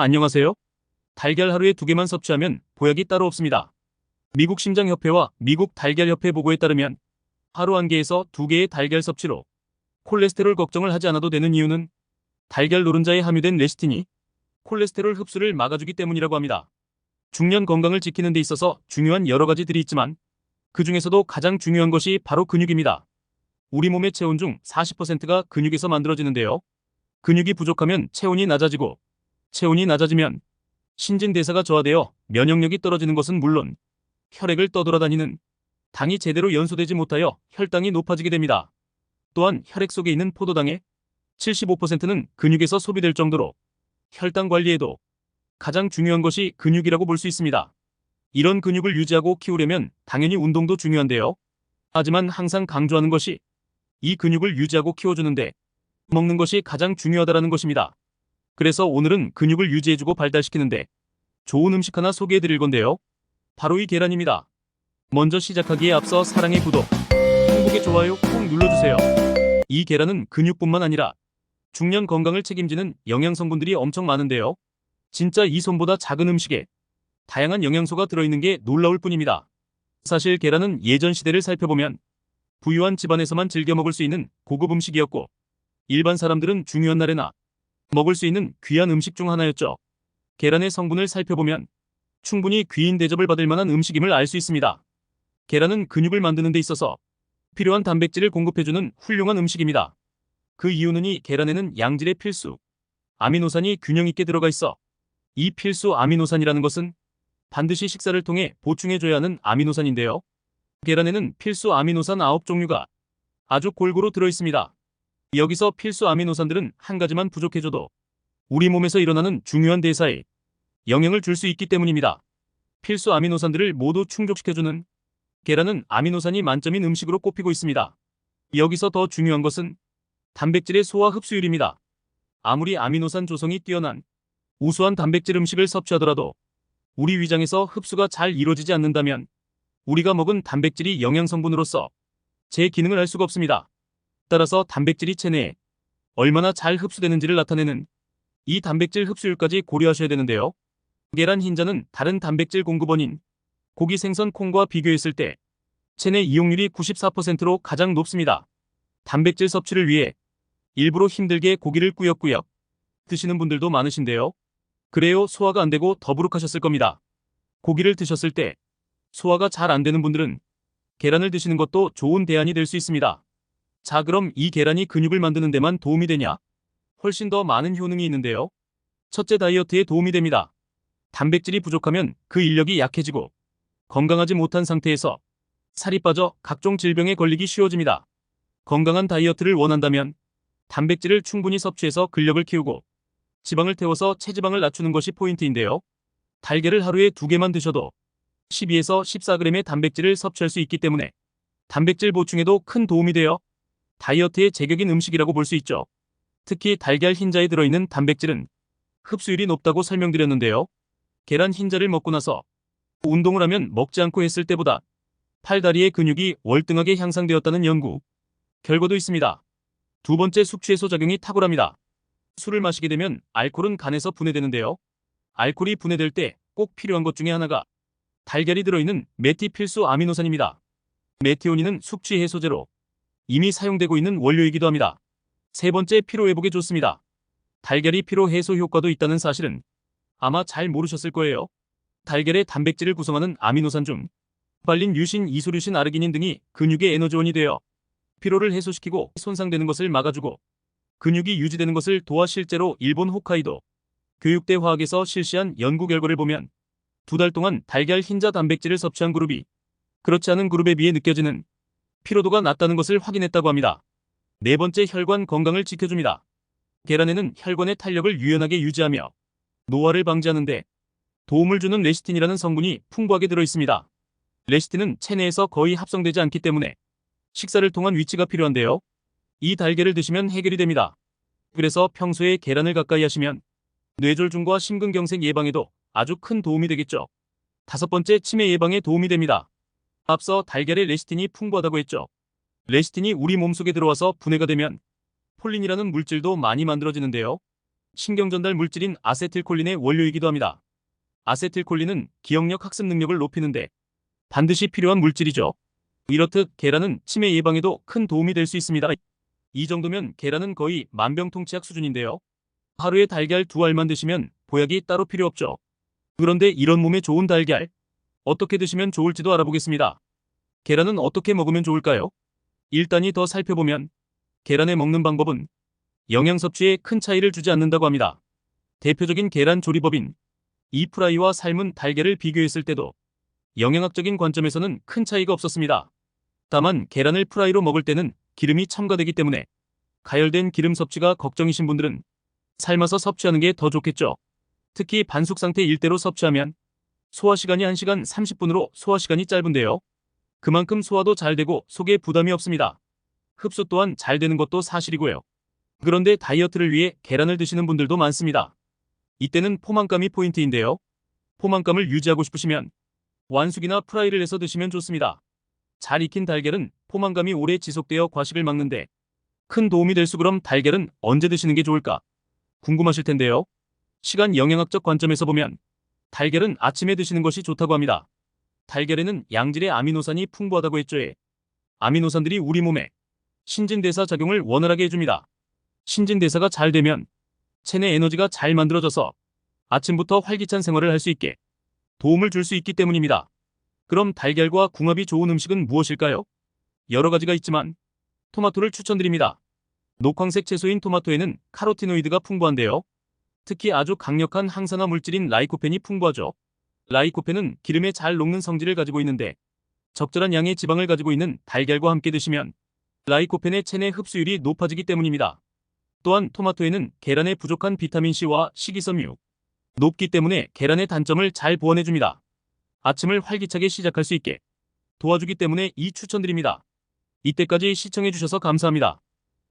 안녕하세요. 달걀 하루에 두 개만 섭취하면 보약이 따로 없습니다. 미국 심장협회와 미국 달걀협회 보고에 따르면 하루 한 개에서 두 개의 달걀 섭취로 콜레스테롤 걱정을 하지 않아도 되는 이유는 달걀 노른자에 함유된 레시틴이 콜레스테롤 흡수를 막아주기 때문이라고 합니다. 중년 건강을 지키는 데 있어서 중요한 여러 가지들이 있지만 그 중에서도 가장 중요한 것이 바로 근육입니다. 우리 몸의 체온 중 40%가 근육에서 만들어지는데요. 근육이 부족하면 체온이 낮아지고 체온이 낮아지면 신진대사가 저하되어 면역력이 떨어지는 것은 물론 혈액을 떠돌아다니는 당이 제대로 연소되지 못하여 혈당이 높아지게 됩니다. 또한 혈액 속에 있는 포도당의 75%는 근육에서 소비될 정도로 혈당 관리에도 가장 중요한 것이 근육이라고 볼 수 있습니다. 이런 근육을 유지하고 키우려면 당연히 운동도 중요한데요. 하지만 항상 강조하는 것이 이 근육을 유지하고 키워주는데 먹는 것이 가장 중요하다는 것입니다. 그래서 오늘은 근육을 유지해주고 발달시키는데 좋은 음식 하나 소개해드릴 건데요. 바로 이 계란입니다. 먼저 시작하기에 앞서 사랑의 구독, 행복의 좋아요 꼭 눌러주세요. 이 계란은 근육뿐만 아니라 중년 건강을 책임지는 영양성분들이 엄청 많은데요. 진짜 이 손보다 작은 음식에 다양한 영양소가 들어있는 게 놀라울 뿐입니다. 사실 계란은 예전 시대를 살펴보면 부유한 집안에서만 즐겨 먹을 수 있는 고급 음식이었고 일반 사람들은 중요한 날에나 먹을 수 있는 귀한 음식 중 하나였죠. 계란의 성분을 살펴보면 충분히 귀인 대접을 받을 만한 음식임을 알 수 있습니다. 계란은 근육을 만드는 데 있어서 필요한 단백질을 공급해주는 훌륭한 음식입니다. 그 이유는 이 계란에는 양질의 필수 아미노산이 균형 있게 들어가 있어 이 필수 아미노산이라는 것은 반드시 식사를 통해 보충해줘야 하는 아미노산인데요. 계란에는 필수 아미노산 9종류가 아주 골고루 들어있습니다. 여기서 필수 아미노산들은 한 가지만 부족해져도 우리 몸에서 일어나는 중요한 대사에 영향을 줄 수 있기 때문입니다. 필수 아미노산들을 모두 충족시켜주는 계란은 아미노산이 만점인 음식으로 꼽히고 있습니다. 여기서 더 중요한 것은 단백질의 소화 흡수율입니다. 아무리 아미노산 조성이 뛰어난 우수한 단백질 음식을 섭취하더라도 우리 위장에서 흡수가 잘 이루어지지 않는다면 우리가 먹은 단백질이 영양성분으로서 제 기능을 할 수가 없습니다. 따라서 단백질이 체내에 얼마나 잘 흡수되는지를 나타내는 이 단백질 흡수율까지 고려하셔야 되는데요. 계란 흰자는 다른 단백질 공급원인 고기 생선 콩과 비교했을 때 체내 이용률이 94%로 가장 높습니다. 단백질 섭취를 위해 일부러 힘들게 고기를 꾸역꾸역 드시는 분들도 많으신데요. 그래요 소화가 안 되고 더부룩하셨을 겁니다. 고기를 드셨을 때 소화가 잘 안 되는 분들은 계란을 드시는 것도 좋은 대안이 될 수 있습니다. 자 그럼 이 계란이 근육을 만드는 데만 도움이 되냐? 훨씬 더 많은 효능이 있는데요. 첫째 다이어트에 도움이 됩니다. 단백질이 부족하면 그 인력이 약해지고 건강하지 못한 상태에서 살이 빠져 각종 질병에 걸리기 쉬워집니다. 건강한 다이어트를 원한다면 단백질을 충분히 섭취해서 근력을 키우고 지방을 태워서 체지방을 낮추는 것이 포인트인데요. 달걀을 하루에 두 개만 드셔도 12에서 14g의 단백질을 섭취할 수 있기 때문에 단백질 보충에도 큰 도움이 되어 다이어트에 제격인 음식이라고 볼 수 있죠. 특히 달걀 흰자에 들어있는 단백질은 흡수율이 높다고 설명드렸는데요. 계란 흰자를 먹고 나서 운동을 하면 먹지 않고 했을 때보다 팔다리의 근육이 월등하게 향상되었다는 연구 결과도 있습니다. 두 번째 숙취해소 작용이 탁월합니다. 술을 마시게 되면 알코올은 간에서 분해되는데요. 알코올이 분해될 때 꼭 필요한 것 중에 하나가 달걀이 들어있는 메티필수 아미노산입니다. 메티오닌은 숙취 해소제로 이미 사용되고 있는 원료이기도 합니다. 세 번째 피로회복에 좋습니다. 달걀이 피로 해소 효과도 있다는 사실은 아마 잘 모르셨을 거예요. 달걀의 단백질을 구성하는 아미노산 중 발린 유신, 이소류신, 아르기닌 등이 근육의 에너지원이 되어 피로를 해소시키고 손상되는 것을 막아주고 근육이 유지되는 것을 도와 실제로 일본 홋카이도 교육대 화학에서 실시한 연구 결과를 보면 두 달 동안 달걀 흰자 단백질을 섭취한 그룹이 그렇지 않은 그룹에 비해 느껴지는 피로도가 낮다는 것을 확인했다고 합니다. 네 번째 혈관 건강을 지켜줍니다. 계란에는 혈관의 탄력을 유연하게 유지하며 노화를 방지하는데 도움을 주는 레시틴이라는 성분이 풍부하게 들어있습니다. 레시틴은 체내에서 거의 합성되지 않기 때문에 식사를 통한 위치가 필요한데요. 이 달걀을 드시면 해결이 됩니다. 그래서 평소에 계란을 가까이 하시면 뇌졸중과 심근경색 예방에도 아주 큰 도움이 되겠죠. 다섯 번째 치매 예방에 도움이 됩니다. 앞서 달걀에 레시틴이 풍부하다고 했죠. 레시틴이 우리 몸속에 들어와서 분해가 되면 폴린이라는 물질도 많이 만들어지는데요. 신경전달 물질인 아세틸콜린의 원료이기도 합니다. 아세틸콜린은 기억력 학습 능력을 높이는데 반드시 필요한 물질이죠. 이렇듯 계란은 치매 예방에도 큰 도움이 될 수 있습니다. 이 정도면 계란은 거의 만병통치약 수준인데요. 하루에 달걀 두 알만 드시면 보약이 따로 필요 없죠. 그런데 이런 몸에 좋은 달걀 어떻게 드시면 좋을지도 알아보겠습니다. 계란은 어떻게 먹으면 좋을까요? 일단이 더 살펴보면 계란에 먹는 방법은 영양 섭취에 큰 차이를 주지 않는다고 합니다. 대표적인 계란 조리법인 이프라이와 삶은 달걀을 비교했을 때도 영양학적인 관점에서는 큰 차이가 없었습니다. 다만 계란을 프라이로 먹을 때는 기름이 첨가되기 때문에 가열된 기름 섭취가 걱정이신 분들은 삶아서 섭취하는 게 더 좋겠죠. 특히 반숙 상태 일대로 섭취하면 소화 시간이 1시간 30분으로 소화 시간이 짧은데요. 그만큼 소화도 잘 되고 속에 부담이 없습니다. 흡수 또한 잘 되는 것도 사실이고요. 그런데 다이어트를 위해 계란을 드시는 분들도 많습니다. 이때는 포만감이 포인트인데요. 포만감을 유지하고 싶으시면 완숙이나 프라이를 해서 드시면 좋습니다. 잘 익힌 달걀은 포만감이 오래 지속되어 과식을 막는데 큰 도움이 될 수 그럼 달걀은 언제 드시는 게 좋을까? 궁금하실 텐데요. 시간 영양학적 관점에서 보면 달걀은 아침에 드시는 것이 좋다고 합니다. 달걀에는 양질의 아미노산이 풍부하다고 했죠. 예. 아미노산들이 우리 몸에 신진대사 작용을 원활하게 해줍니다. 신진대사가 잘 되면 체내 에너지가 잘 만들어져서 아침부터 활기찬 생활을 할 수 있게 도움을 줄 수 있기 때문입니다. 그럼 달걀과 궁합이 좋은 음식은 무엇일까요? 여러 가지가 있지만 토마토를 추천드립니다. 녹황색 채소인 토마토에는 카로티노이드가 풍부한데요. 특히 아주 강력한 항산화 물질인 라이코펜이 풍부하죠. 라이코펜은 기름에 잘 녹는 성질을 가지고 있는데 적절한 양의 지방을 가지고 있는 달걀과 함께 드시면 라이코펜의 체내 흡수율이 높아지기 때문입니다. 또한 토마토에는 계란에 부족한 비타민C와 식이섬유 높기 때문에 계란의 단점을 잘 보완해줍니다. 아침을 활기차게 시작할 수 있게 도와주기 때문에 이 추천드립니다. 이때까지 시청해주셔서 감사합니다.